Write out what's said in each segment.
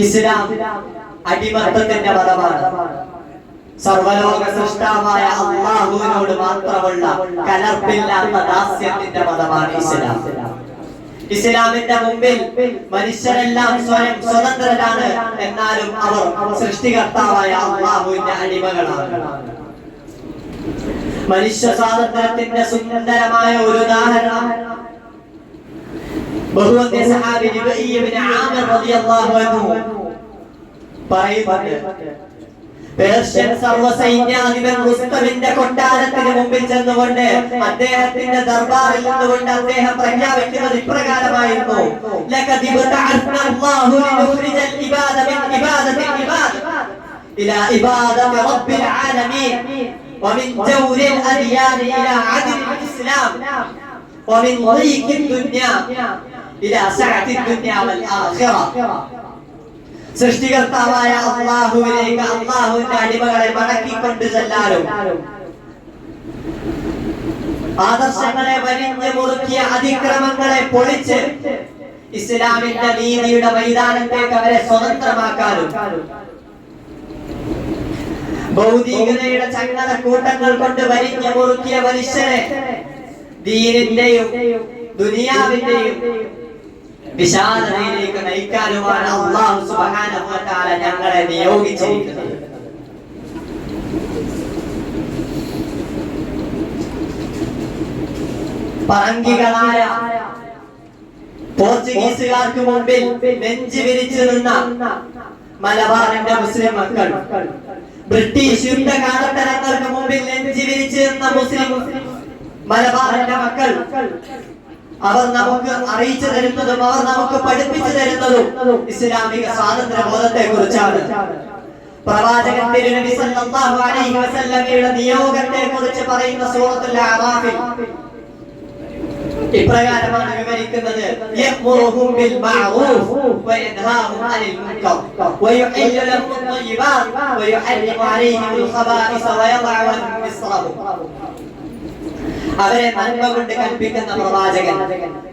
ഇസ്ലാം അടിമത്തത്തിന്റെ മതമാണ് സർവലോക സൃഷ്ടാവായ അള്ളാഹുവിനോട് മാത്രമുള്ള കലർപ്പില്ലാത്ത ദാസ്യത്തിന്റെ മതമാണ് ഇസ്ലാം. ഇസ്ലാമിന്റെ മുമ്പിൽ മനുഷ്യരെല്ലാം സ്വയം സ്വതന്ത്രരാണ് എന്നാലും അവർ സൃഷ്ടികർത്താവായ അള്ളാഹുവിന്റെ അടിമകളാണ്. മനുഷ്യ സ്വാതന്ത്ര്യത്തിന്റെ സുന്ദരമായ ഒരു ഉദാഹരണം ബഹുവന്യ സഹാബി ലിബഈ ഇബ്നു ആമിർ റളിയല്ലാഹു അൻഹു പറയുന്നുണ്ട് പേർഷ്യൻ സർവ്വസൈന്യാധിപൻ റുസ്തമിന്റെ കൊട്ടാരത്തിന് മുമ്പിൽ ചെന്നുകൊണ്ട് അദ്ദേഹത്തിന്റെ ദർബാറിൽ നിന്നുകൊണ്ട് അദ്ദേഹം പ്രഖ്യാപിക്കുന്നത് ഇപ്രകാരമായിരുന്നു ലഖദ് ഇബ്തഅസ്ന അല്ലാഹു ലിനുഖ്രിജൽ ഇബാദ മിൻ ഇബാദത്തിൽ ഇബാദ ഇലാ ഇബാദത്തി റബ്ബിൽ ആലമീൻ ومن جور الأديان إلى عدل الإسلام ومن ضيق الدنيا സൃഷ്ടികർത്താവായ അള്ളാഹുവിലേക്ക് അള്ളാഹുവിന്റെ അടിമകളെ മടക്കിക്കൊണ്ട് ചെല്ലാനും. ആദർശങ്ങളെ വലിഞ്ഞു മുറുക്കിയ അതിക്രമങ്ങളെ പൊളിച്ച് ഇസ്ലാമിന്റെ നീതിയുടെ മൈതാനത്തേക്ക് അവരെ സ്വതന്ത്രമാക്കാനും. ഭൗതികതയുടെ ചങ്ങല കൂട്ടങ്ങൾ കൊണ്ട് വലിഞ്ഞു മുറുക്കിയ മനുഷ്യനെ ദീനിന്റെയും ദുനിയാവിന്റെയും വിശാലതയിലേക്ക് നയിക്കാനുമാണ് അള്ളാഹു സുബ്ഹാനഹു വ തആല ഞങ്ങളെ നിയോഗിച്ചിരിക്കുന്നത്. പറങ്കികളായ പോർച്ചുഗീസുകാർക്ക് മുമ്പിൽ നെഞ്ചു വിരിച്ചു നിന്ന മലബാറിന്റെ മുസ്ലിം മക്കൾ ബ്രിട്ടീഷ് യുദ്ധകാലത്തരങ്ങൾക്ക് മുമ്പിൽ നെഞ്ചു വിരിച്ചു നിന്ന മുസ്ലിം മലബാറിന്റെ മക്കൾ അവർ നമുക്ക് അറിയിച്ചു തരുന്നതും അവർ നമുക്ക് പഠിപ്പിച്ചു തരുന്നതും ഇസ്ലാമിക സ്വാതന്ത്ര്യ ബോധത്തെ കുറിച്ചാണ് പ്രവാചകൻ തിരുനബി സല്ലല്ലാഹു അലൈഹി വസല്ലമയുടെ നിയോഗത്തെ കുറിച്ച് പറയുന്ന സൂറത്തുൽ അറാഫിൽ ഇപ്രകാരമാണ് വിവരിക്കുന്നത്. യഅ്മുറുഹും ബിൽ മഅറൂഫ് വയൻഹാഹും അനിൽ മുൻകർ വയുഹില്ലു ലഹും അത്ത്-ത്വയ്യിബാത്ത് വയുഹർരിമു അലൈഹിം അൽ-ഖബാഇസ വയദഅു അൻഹും ഇസ്റഹും അവരെ നന്മ കൊണ്ട് കൽപ്പിക്കുന്ന പ്രവാചകൻ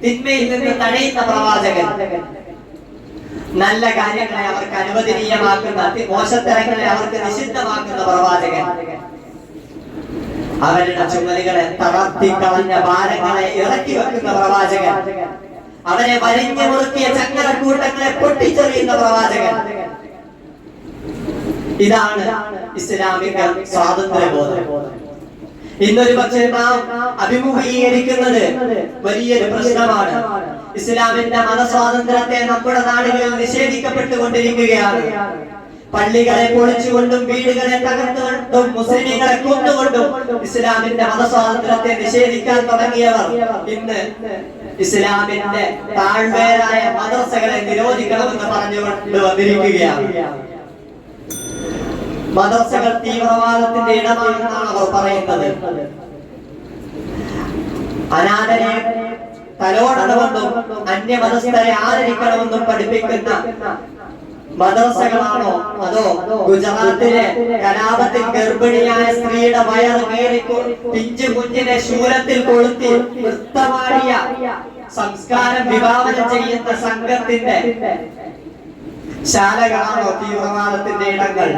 തിന്മയിൽ നിന്ന് തടയുന്ന പ്രവാചകൻ. നല്ല കാര്യങ്ങളെ അവർക്ക് അനുവദനീയമാക്കുന്ന മോശത്തരങ്ങളെ അവർക്ക് നിഷിദ്ധമാക്കുന്ന പ്രവാചകൻ. അവരുടെ ചുമലുകളെ തളർത്തി കളഞ്ഞ ഭാരങ്ങളെ ഇറക്കി വെക്കുന്ന പ്രവാചകൻ. അവരെ വലിഞ്ഞു മുറുക്കിയ ചങ്ങലക്കൂട്ടങ്ങളെ പൊട്ടിച്ചെറിയുന്ന പ്രവാചകൻ. ഇതാണ് ഇസ്ലാമിക സ്വാതന്ത്ര്യബോധം. ഇന്നൊരു പക്ഷേ നാം അഭിമുഖീകരിക്കുന്നത് വലിയൊരു പ്രശ്നമാണ്. ഇസ്ലാമിന്റെ മതസ്വാതന്ത്ര്യത്തെ നമ്മുടെ നാടുകളിൽ നിഷേധിക്കപ്പെട്ടുകൊണ്ടിരിക്കുകയാണ്. പള്ളികളെ പൊളിച്ചുകൊണ്ടും വീടുകളെ തകർത്തുകൊണ്ടും മുസ്ലിങ്ങളെ കൊന്നുകൊണ്ടും ഇസ്ലാമിന്റെ മതസ്വാതന്ത്ര്യത്തെ നിഷേധിക്കാൻ തുടങ്ങിയവർ ഇന്ന് ഇസ്ലാമിന്റെ താഴ്വേരായ മദ്രസകളെ നിരോധിക്കണമെന്ന് പറഞ്ഞുകൊണ്ട് വന്നിരിക്കുകയാണ്. മദ്രസകൾ തീവ്രവാദത്തിന്റെ ഇടമാണെന്നാണ് അവർ പറയുന്നത്. അനാഥരെ തലോടണമെന്നും അന്യമതസ്ഥരെ ആദരിക്കണമെന്നും പഠിപ്പിക്കുന്ന മദ്രസകളാണോ അതോ ഗുജറാത്തിലെ കലാപത്തിൽ ഗർഭിണിയായ സ്ത്രീയുടെ വയർ കയറി പിഞ്ചു കുഞ്ഞിനെ ശൂലത്തിൽ കൊളുത്തി വൃത്തമാടിയ സംസ്കാരം വിഭാവനം ചെയ്യുന്ന സംഘത്തിന്റെ ശാലകളാണോ തീവ്രവാദത്തിന്റെ ഇടങ്ങൾ?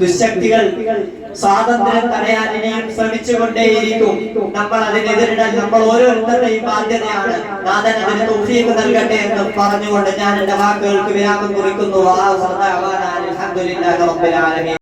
ദുശക്തികൾ സ്വാതന്ത്ര്യം തടയാൻ ഇനിയും ശ്രമിച്ചുകൊണ്ടേയിരിക്കും. നമ്മൾ അതിനെതിരിടാൻ നമ്മൾ ഓരോരുത്തരുടെയും ബാധ്യതയാണ്. നാഥൻ അതിന് തോഫീക്ക് നൽകട്ടെ എന്ന് പറഞ്ഞുകൊണ്ട് ഞാൻ എന്റെ വാക്കുകൾക്ക് വിരാമം കുറിക്കുന്നു. അൽഹംദുലില്ലാഹി റബ്ബിൽ ആലമീൻ.